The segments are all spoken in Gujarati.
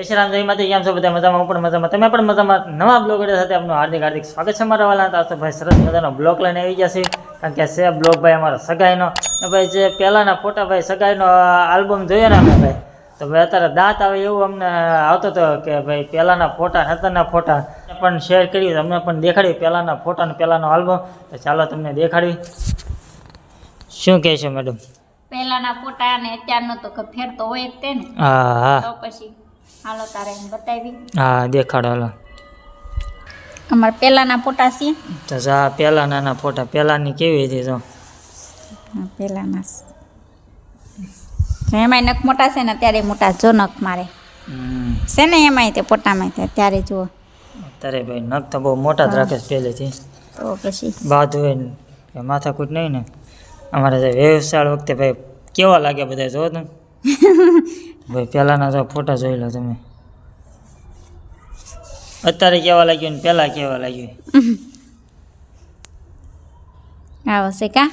જય શ્રી રામ જય માતા કેમ છો બધા? મજામાં? હું પણ મજામાં. તમે પણ મજામાં? નવા બ્લોગ સાથે આપનું હાર્દિક હાર્દિક સ્વાગત છે મારા વાલા. તો ભાઈ સરસ મજાનો બ્લોગ લઈને આવી છે કારણ કે છે બ્લોગ ભાઈ અમારો સગાઈનો. ને ભાઈ જે પહેલાંના ફોટા ભાઈ સગાઈનો આલ્બમ જોયો ને અમે ભાઈ. તો ભાઈ અત્યારે દાંત આવે એવું અમને આવતો હતો કે ભાઈ પહેલાંના ફોટા નતરના ફોટા. પણ શેર કર્યું અમને પણ દેખાડ્યું પહેલાંના ફોટા ને પહેલાંનો આલ્બમ. તો ચાલો તમને દેખાડવી શું કહેશો મેડમ પહેલાના ફોટા અને અત્યારનો તો ફેરતો ફેર તો હોય જ તે ને. હા હા. તો પછી હાલો તારે બતાવી. હા દેખાડો હાલો. અમારા પહેલાના ફોટા છે. તો જા પહેલા નાના ફોટા પહેલાની કેવી હતી જો? પહેલાના એમાંય નખ મોટા છે ને ત્યારે મોટા જો નખ મારે. છે ને એમાંય તે ફોટામાં તે ત્યારે જુઓ તારે ભાઈ નખ તો બહુ મોટા જ રાખે છે પહેલેથી. તો પછી? બાદ હોય ને માથાકૂટ નહીં ને. અમારે વ્યવસાય વખતે ભાઈ કેવા લાગ્યા બધા જો તમે? ભાઈ, પહેલાંના જો ફોટા જોઈ લો તમે. અત્યારે કેવા લાગ્યું ને પહેલાં કેવા લાગ્યું? આવશે કા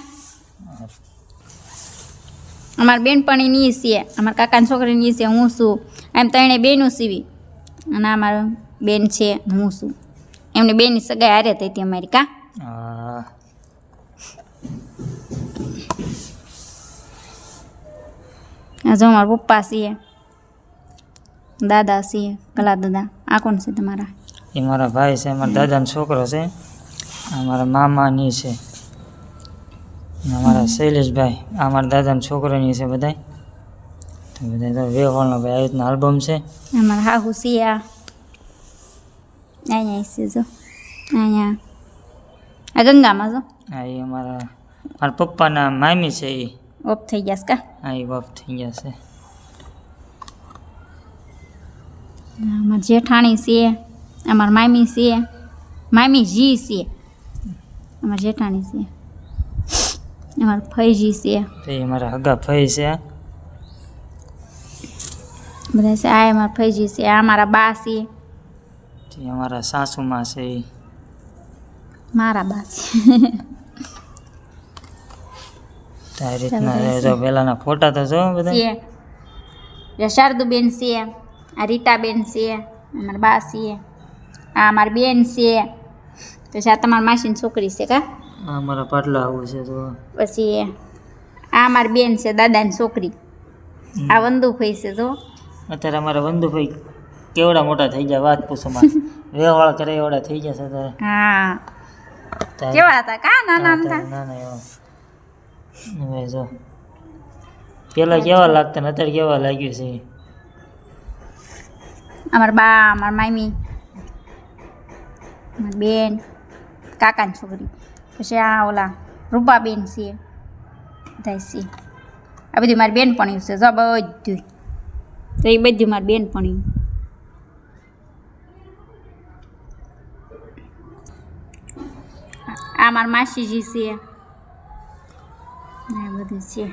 અમારા બેનપણીની છે અમારા કાકાની છોકરીની છે હું છું. એમ ત્રણે બેનું સીવી. અને અમારો બેન છે, હું છું. એમને બેનની સગાઈ હારે થઈ હતી અમારી, કા હા આ જો અમારા પપ્પા છીએ. દાદા છીએ કલા દાદા. આ કોણ છે તમારા? એ મારા ભાઈ છે મારા દાદાનો છોકરો છે. આ મારા મામાની છે. અમારા શૈલેષભાઈ આ મારા દાદાના છોકરોની છે બધા તો બધા તો વેહોળનો ભાઈ આવી રીતના આલ્બમ છે. અમારા હાહુ સિયા અહીંયા છે જો અહીંયા. આ ગંગામાં જો. હા એ અમારા મારા પપ્પાના મામી છે એ. ઓફ થઈ છે કા હા એ ઓફ થઈ છે અમારા જેઠાણી છે અમારા મામી છે મામી જી છે અમાર જેઠાણી છે અમારા ફઈજી છે એ અમારા હગા ફઈ છે બધા છે આ અમારા ફઈજી છે આ મારા બા છે અમારા સાસુમાં છે મારા બા છે તો આ રીતના જો પહેલાંના ફોટા તો જો બધા. છે. શારદુબેન છે આ રીટાબેન છે અમારા બા છે આ અમારી બેન છે. પછી આ તમારા માસીની છોકરી છે કા? આ અમારા પાટલા આવું છે તો. પછી આ અમારી બેન છે દાદાની છોકરી. આ વંદુભાઈ છે જો. અત્યારે અમારા વંદુભાઈ કેવડા મોટા થઈ ગયા વાત પૂછો માં વેવાળ કરે એવડા થઈ જશે ત્યારે હા. કેવા હતા? કા નાના તારે- હતા? ના ના એવા. હવે જો. પેલા કેવા લાગતા ને અત્યારે કેવા લાગ્યું છે? અમારા બા અમારા મામી અમારી બેન કાકાની છોકરી પછી આ ઓલા રૂપાબેન છે બધા છે. આ બધું મારી બેનપણીઓ છે જો બધું તો એ બધું મારી બેનપણીઓ. આ મારા માસીજી છે. બધું છે.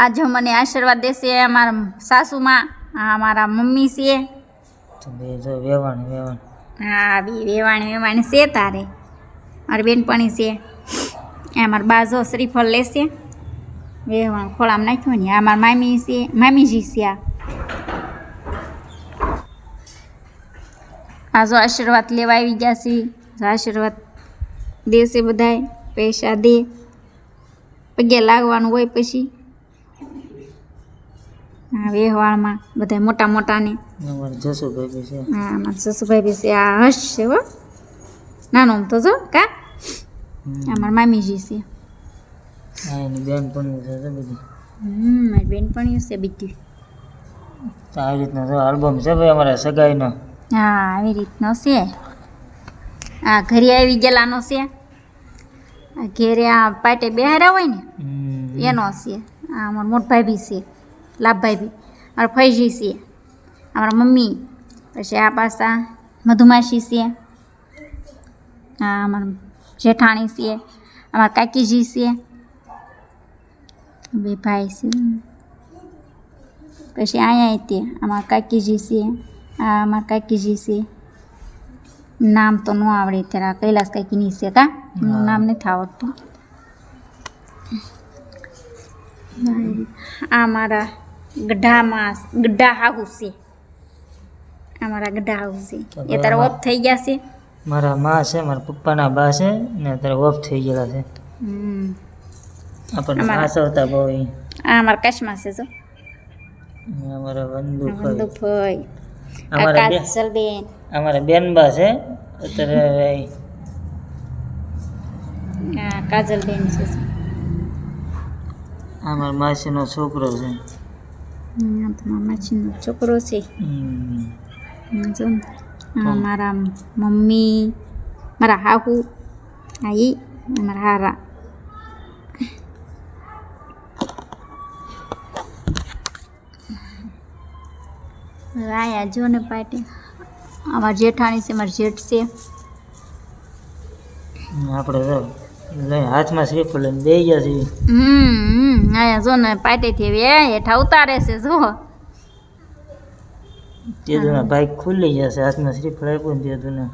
આ જો મને આશીર્વાદ દેશે અમારા સાસુમાં આ અમારા મમ્મી છે. તો વેવાણ વેવાણ. હા બી વેવાણી વેવાણી છે તારે. મારી બેનપણી છે. આ મારા બાજો શ્રીફળ લેશે. વેવાણ ખોળામાં નાખ્યું ને આ મારા મામી છે મામીજી છે આ. આ જો આશીર્વાદ લેવા આવી ગયા છે આશીર્વાદ દેશે બધાય. પૈસા દે પગે લાગવાનું હોય પછી. હા વેહવાળમાં બધા મોટા મોટાને. જસુભાઈ છે. હા આમાં સસુભાઈ બી છે. આ હશ છે હો. નાનો તો જો કા? અમાર મામીજી છે. એની છે બધી? હમ મારી બેનપણીઓ છે બીજી તો આવી રીતનો જો આલ્બમ છે ભાઈ અમારા સગાઈનો? હા આવી રીતનો છે. આ ઘરે આવી ગયેલાનો છે. આ ઘેરે આ પાટે બેહાર્યા હોય ને એનો છે. આ અમારા મોટભાઈ બી છે લાભભાઈ બી અમારા ફૈજી છે અમારા મમ્મી પછી આ પાસા મધુમાસી છે હા અમારા જેઠાણી છે અમારા કાકીજી છે બે ભાઈ છે. પછી અહીંયા તે અમારા કાકીજી છે આ અમારા કાકીજી છે. નામ તો ન આવડે ત્યારે આ કૈલાસની છે કા? એનું નામ નથી આવડતું. આ મારા ગઢામાં ગઢા હાઉસ છે. અમારા ગઢા હાઉસ છે. એ તારા ઓફ થઈ ગયા છે? મારા મા છે મારા પપ્પાના બા છે ને અત્યારે ઓફ થઈ ગયેલા છે. આપણને હાસવતા બહુ આ અમારા કચ્છમાં છે જો. અમારા આ અમારા બેન અમારા બેનબા છે. અત્યારે આ કાજલબેન છે. અમારા માસીનો છોકરો છે. માસીનો છોકરો છે. મારા મમ્મી મારા હાહુ આઈ મારા હારા. હવે આયા જો ને પાટી અમારા જેઠાણી છે મારા જેઠ છે. આપણે જો હાથમાં શ્રીફળ લઈને બે ગયા છીએ. હમ આયા જો ને પાટીથી હવે હેઠા ઉતારે છે જો. તે દુના ભાઈ ખુલ્લી જશે હાથમાં શ્રીફળ આપ્યું તે દુના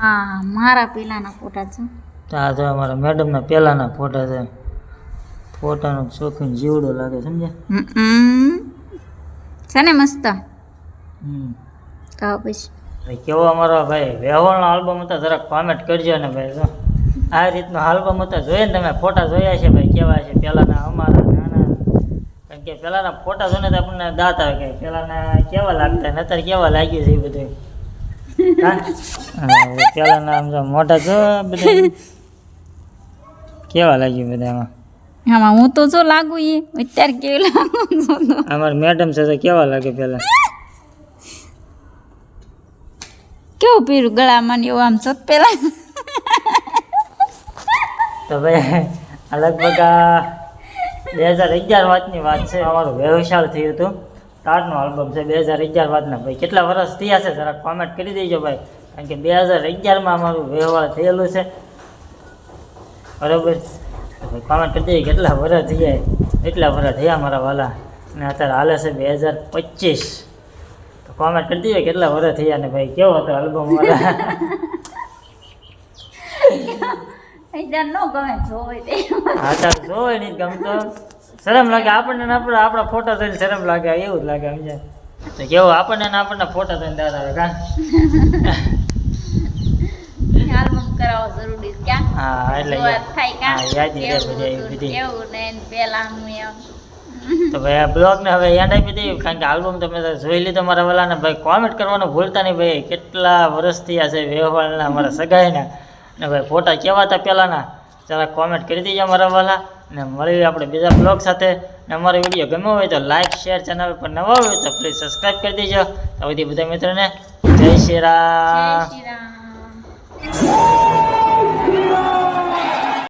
હા મારા પેલાના ફોટા છે. તો આ તો અમારા મેડમના પહેલાના ફોટા છે. ફોટાનો શોખીન જીવડો લાગે સમજ્યા? છે ને મસ્ત? કહો પછી. ભાઈ કેવો અમારો ભાઈ? વેહોળનો આલ્બમ હતો જરાક કોમેન્ટ કરજો ને ભાઈ જો. આ રીતનો આલ્બમ હતો જોઈએ ને તમે ફોટા જોયા છે ભાઈ કેવા છે? પહેલાંના અમારા નાના કારણ કે પહેલાંના ફોટા જોઈને તો આપણને દાંત આવે કે પહેલાંના કેવા લાગતા ને અત્યારે કેવા લાગ્યું છે એ બધું? પહેલાંના આમ જો મોઢા જો બધા કેવા લાગ્યું બધા આમાં હું તો જો લાગુ એ અત્યારે કેવું લાગુ છું. અમારા મેડમ છે તો કેવા લાગે પહેલાં કેવું પીરું ગળામાં ને એવું આમ છો પેલા? તો ભાઈ લગભગ બે હજાર અગિયાર વાતની વાત છે અમારું વ્યવસાય થયું હતું. કાર્ડનું આલ્બમ છે બે હજાર અગિયાર વાતના. ભાઈ કેટલા વર્ષ થયા છે? જરા કોમેન્ટ કરી દેજો ભાઈ કારણ કે બે હજાર અગિયારમાં અમારું વ્યવહાર થયેલું છે. બરાબર? કોમેન્ટ કરી દેજો કેટલા વર્ષ થયા એટલા વર્ષ થયા મારા વાલા. અને અત્યારે હાલે છે બે હજાર પચીસ. તો કોમેન્ટ કરી દઈએ કેટલા વર્ષ થયા ને ભાઈ કેવો હતો આલ્બમ વાળા? અત્યારે ગમે જોવે નહીં ગમતો. શરમ લાગે આપણને આપણે આપણા ફોટા થઈને શરમ લાગે એવું જ લાગે સમજે તો કેવું આપણને આપણને ફોટા થઈને દાદા કા? આલ્બમ જરૂરી ક્યાં? હા એટલે થાય યાદી કેવું. કેવું ને પેલાનું એમ. તો ભાઈ બ્લોગ ને હવે આપી દઈએ કારણ કે આલ્બમ તમે જોઈ લીધો મારા વાલા ને ભાઈ કોમેન્ટ કરવાનું ભૂલતા નહીં ભાઈ કેટલા વર્ષથી આ છે વ્યવહારના અમારા સગાઈના. ને ભાઈ ફોટા કેવા હતા પહેલાંના? જરા કોમેન્ટ કરી દેજો અમારા વાલા. ને મળીએ આપણે બીજા બ્લોગ સાથે. ને અમારો વીડિયો ગમ્યો હોય તો લાઈક શેર ચેનલ પર નવા હોય તો પ્લીઝ સબસ્ક્રાઈબ કરી દેજો. તો બધી બધા મિત્રોને જય શ્રી રામ.